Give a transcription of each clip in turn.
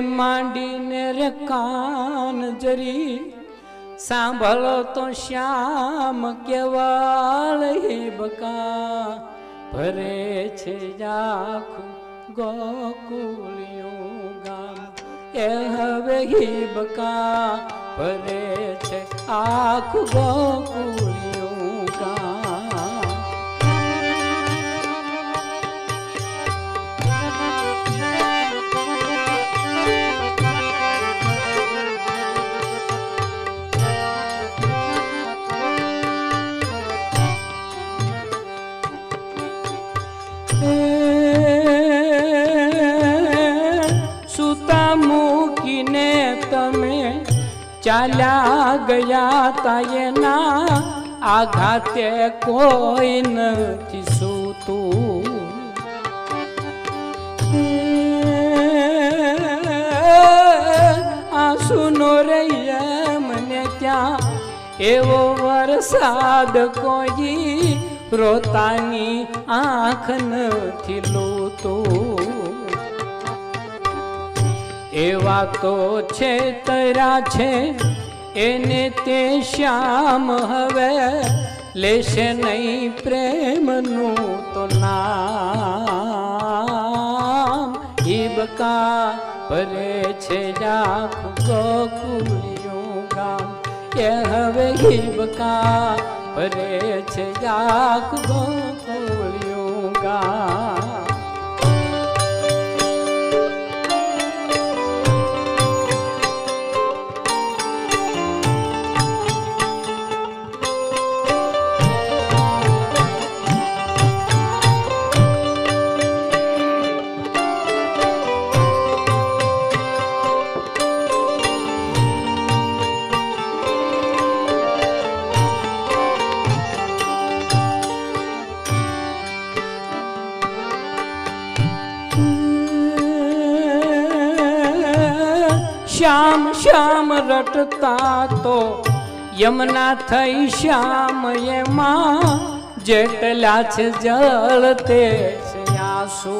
માંડીને રે કાન જરી સાંભળો તો શ્યામ કેવાળ બકા, ભરે છે આખું ગોકુલિયું ગામ. એ હવે હિબકા ભરે છે આખું ગોકુલિયું ગામ. તમે ચાલ્યા ગયા તા એના આઘાતે કોઈ નથી સૂતું. આંસુનો રહીએ મને ત્યાં એવો વરસાદ કોઈ રોતાની આંખ નથી લોતો. એવા તો છે તરા છે, એને તે શ્યામ હવે લેશે નહીં પ્રેમનું તો નામ. ઈબકા પરે છે જાખ ગોકુળિયું ગામ. એ હવે ઈબકા પરે છે જાખ ગોકુળિયું ગામ. શ્યામ શ્યામ રટતા તો યમના થઈ શ્યામ એમાં જેટલા છે જળ તે આંસુ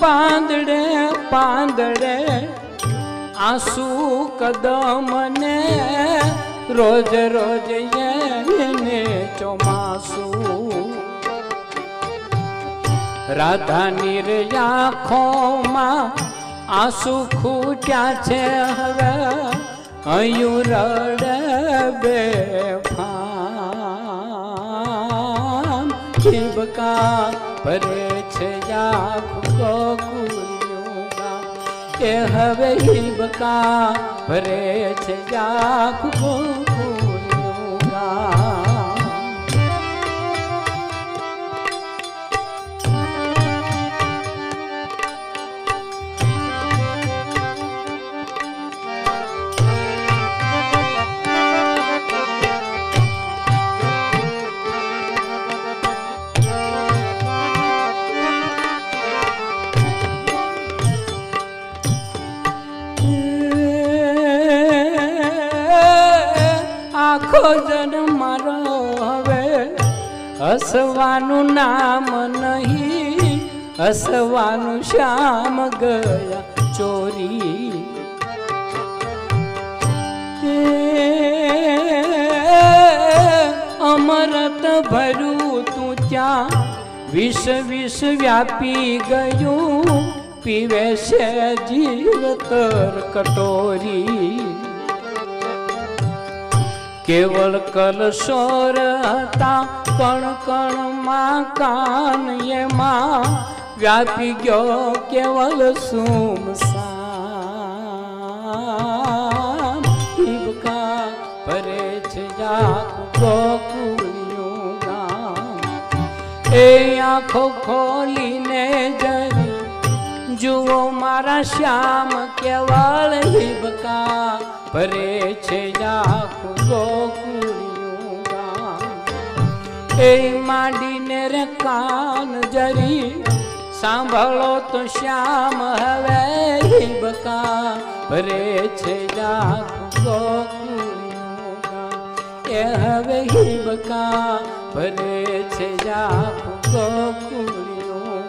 પાંદડે પાંદડે આંસુ કદમને રોજ રોજ એને ચોમાસું. રાધાની રે આંખોમાં આંસુ ખૂટ્યા છે હવે અયું રડ બે ફામ ખીબકા ભરે છે ગોકુળિયું ગામ એ હવે હિબકા ભરે છે આખું જન્મ મારો હવે હસવાનું નામ નહીં. હસવાનું શ્યામ ગયા ચોરી. અમરત ભર્યું તું ત્યાં. વિષ વિષ વ્યાપી ગયું. પીવે છે જીવતર કટોરી કેવળ કલશોર હતા કણ કણમાં કાન એમાં વ્યાપી ગયો કેવલ સુમસામ હિબકા ભરે છે એ આંખો ખોલીને જરી, જુઓ મારા શ્યામ કેવળ હિબકા ભરે છે આખું ગોકુળિયું ગામ. એ માંડીને રે કાન જરી, સાંભળો તો શ્યામ હવે હિબકા. ભરે છે આખું ગોકુળિયું ગામ. એ હવે હિબકા. ભરે છે આખું ગો